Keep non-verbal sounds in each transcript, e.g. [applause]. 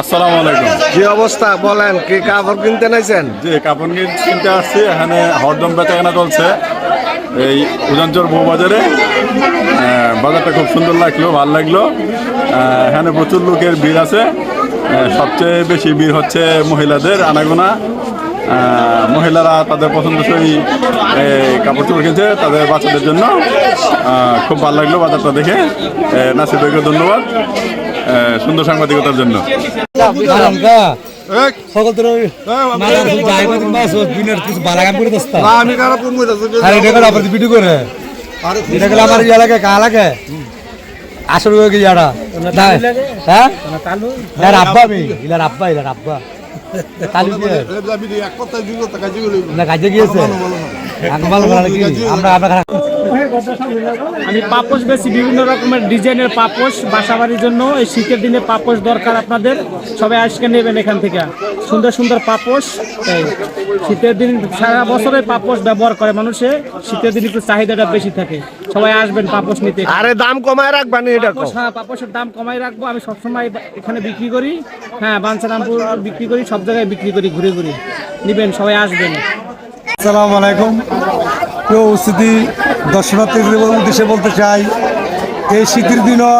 আসসালামু আলাইকুম। যে অবস্থা বলেন কি কাপড় কিনতে নাইছেন? যে কাপড় কিনতে আসছি এখানে হরদম চলছে। এই উজানচর বউ বাজারে বাজারটা খুব সুন্দর লাগল ভালো লাগল। আহ, এখানে প্রচুর লোকের ভিড় আছে। সবচেয়ে বেশি ভিড় হচ্ছে মহিলাদের আনাগোনা। মহিলারা তাদের পছন্দসই কাপড় চোপড় কিনছে তাদের বাচ্চাদের জন্য আহ, খুব ভালো লাগল বাজারটা দেখে নাসির ভাইকে ধন্যবাদ আহ, সুন্দর সাংবাদিকতার জন্য আমার ইয়া লাগে কা লাগে আসল হয়ে হ্যাঁ আব্বা আমি ইলার আব্বা ইলার আব্বা [laughs] আমি পাপোশ বেশি, বিভিন্ন রকমের ডিজাইনের পাপোশ, বাসাবাড়ির জন্য এই শীতের দিনে পাপোশ দরকার আপনাদের। সবাই আজকে নেবেন এখান থেকে। সুন্দর সুন্দর পাপোশ। শীতের দিন সারা বছরে পাপোশ ব্যবহার করে মানুষে। শীতের দিন একটু চাহিদাটা বেশি থাকে। সবাই আসবেন পাপোশ নিতে। আরে দাম কমায় রাখবেন এটা পাপোশ হ্যাঁ পাপোশের দাম কমাই রাখব। আমি সবসময় এখানে বিক্রি করি। হ্যাঁ বাঞ্ছারামপুর বিক্রি করি সব জায়গায় বিক্রি করি ঘুরে ঘুরে। নিবেন সবাই আসবেন। আসসালামু আলাইকুম। প্রিয় উপস্থিতি দর্শনার্থীদের উদ্দেশ্যে বলতে চাই এই শীতের দিনও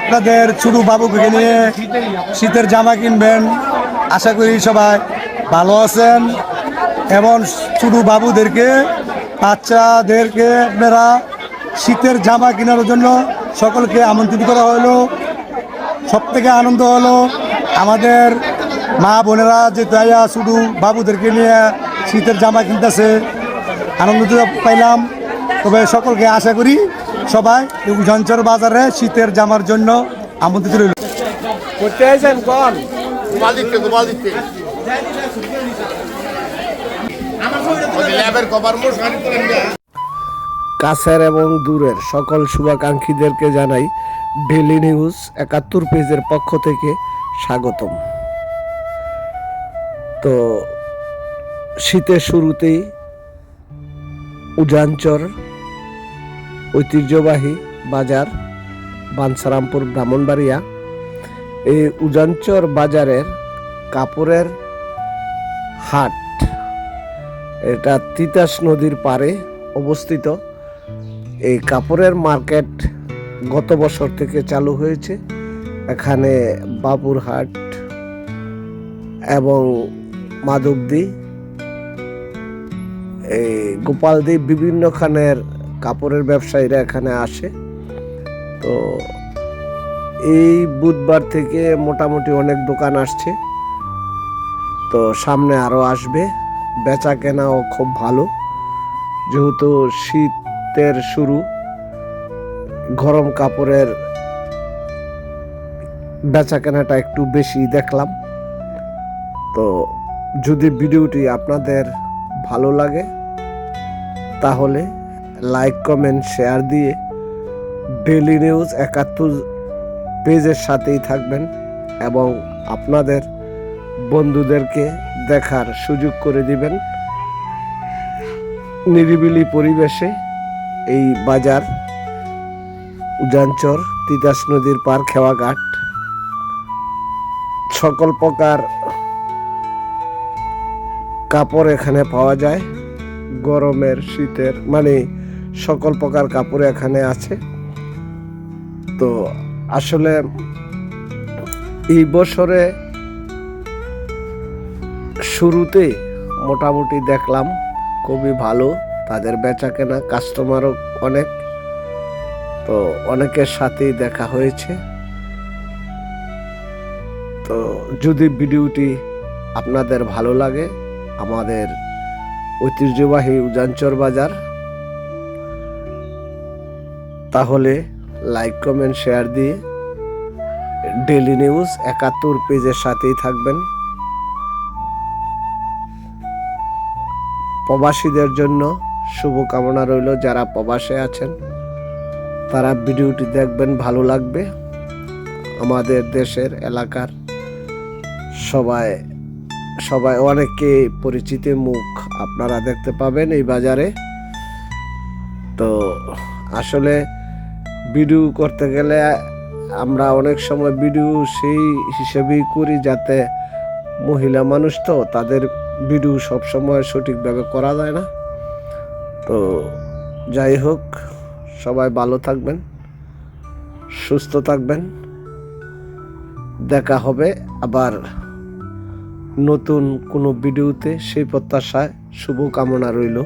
আপনাদের ছোট বাবুকে নিয়ে শীতের জামা কিনবেন। আশা করি সবাই ভালো আছেন। এবং ছোট বাবুদেরকে বাচ্চাদেরকে আপনারা শীতের জামা কেনার জন্য সকলকে আমন্ত্রিত করা হলো। সব থেকে আনন্দ হলো আমাদের মা বোনেরা যে তাইয়া শুধু বাবুদেরকে নিয়ে শীতের জামা কিনতেছে আনন্দ পাইলাম। তবে সকলকে আশা করি সবাই এই উজানচর বাজারে শীতের জামার জন্য আমন্ত্রিত রইল। করতে আইছেন কোন? কাছের এবং দূরের সকল শুভাকাঙ্ক্ষীদেরকে জানাই ডেলি নিউজ একাত্তর পেজের পক্ষ থেকে স্বাগতম। তো শীতের শুরুতেই উজানচর, ঐতিহ্যবাহী বাজার বানসারামপুর ব্রাহ্মণবাড়িয়া। এই উজানচর বাজারের কাপড়ের হাট, এটা তিতাস নদীর পারে অবস্থিত। এই কাপড়ের মার্কেট গত বছর থেকে চালু হয়েছে। এখানে বাবুরহাট এবং মাধবদী, এই গোপালদি বিভিন্নখানের কাপড়ের ব্যবসায়ীরা এখানে আসে। তো এই বুধবার থেকে মোটামুটি অনেক দোকান আসছে। তো সামনে আরও আসবে। বেচা কেনাও খুব ভালো। যেহেতু শীতের শুরু, গরম কাপড়ের বেচা কেনাটা একটু বেশি দেখলাম। তো যদি ভিডিওটি আপনাদের ভালো লাগে, তাহলে লাইক, কমেন্ট, শেয়ার দিয়ে ডেলি নিউজ একাত্তর পেজের সাথেই থাকবেন এবং আপনাদের বন্ধুদেরকে দেখার সুযোগ করে দিবেন। নিরিবিলি পরিবেশে এই বাজার, উজানচর, তিতাস নদীর পার খেওয়াঘাট সকল প্রকার কাপড় এখানে পাওয়া যায়, গরমের, শীতের মানে সকল প্রকার কাপড় এখানে আছে। তো আসলে এই বছরে শুরুতে মোটামুটি দেখলাম খুবই ভালো। তাদের বেচা কেনা কাস্টমারও অনেক। তো অনেকের সাথেই দেখা হয়েছে। তো যদি ভিডিওটি আপনাদের ভালো লাগে, আমাদের ঐতিহ্যবাহী উজানচর বাজার, তাহলে লাইক, কমেন্ট, শেয়ার দিয়ে ডেলি নিউজ একাত্তর পেজের সাথেই থাকবেন। প্রবাসীদের জন্য শুভকামনা রইল যারা প্রবাসে আছেন। তারা ভিডিওটি দেখবেন, ভালো লাগবে। আমাদের দেশের এলাকার সবাই সবাই অনেকে পরিচিত মুখ আপনারা দেখতে পাবেন এই বাজারে। তো আসলে ভিডিও করতে গেলে আমরা অনেক সময় ভিডিও সেই হিসেবেই করি যাতে মহিলা মানুষ তো তাদের ভিডিও সবসময় সঠিকভাবে করা যায় না। তো যাই হোক, সবাই ভালো থাকবেন, সুস্থ থাকবেন। দেখা হবে আবার নতুন কোনো ভিডিওতে। সেই প্রত্যাশায় শুভকামনা রইল।